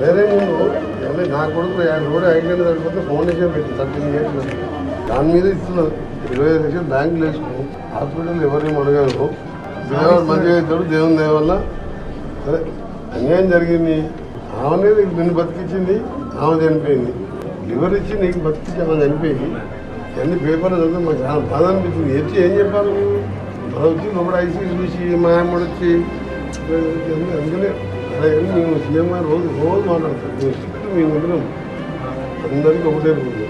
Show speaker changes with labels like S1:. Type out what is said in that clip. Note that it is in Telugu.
S1: వేరే నేను నా కొడుకు ఆయన కూడా యాక్సిడెంట్ జరిగిపోతే ఫౌండేషన్ పెట్టి థర్టీన్ ఇయర్స్ దాని మీద ఇస్తున్నారు. ఇరవై ఐదు లక్షలు బ్యాంకులు వేసుకో హాస్పిటల్ ఎవరిని అడగరు. దేవుడు మంచిగా అవుతాడు దేవుని దేవల్ల సరే అన్యాయం జరిగింది. ఆమెనే నీకు నిన్ను బతికించింది ఆమె చనిపోయింది. లివర్ ఇచ్చి నీకు బతికించి ఆమె చనిపోయి అన్ని పేపర్లు చదివితే మాకు చాలా బాధ అనిపించింది ఎత్తి ఏం చెప్పాలి? మనం వచ్చి లోపల ఐసీ చూసి మా అమ్మడు వచ్చి అందుకనే అదే కానీ మేము సీఎం గారు రోజు రోజు మాట్లాడతాం మేము ఉంటున్నాం అందరికీ ఒకటే రూల్.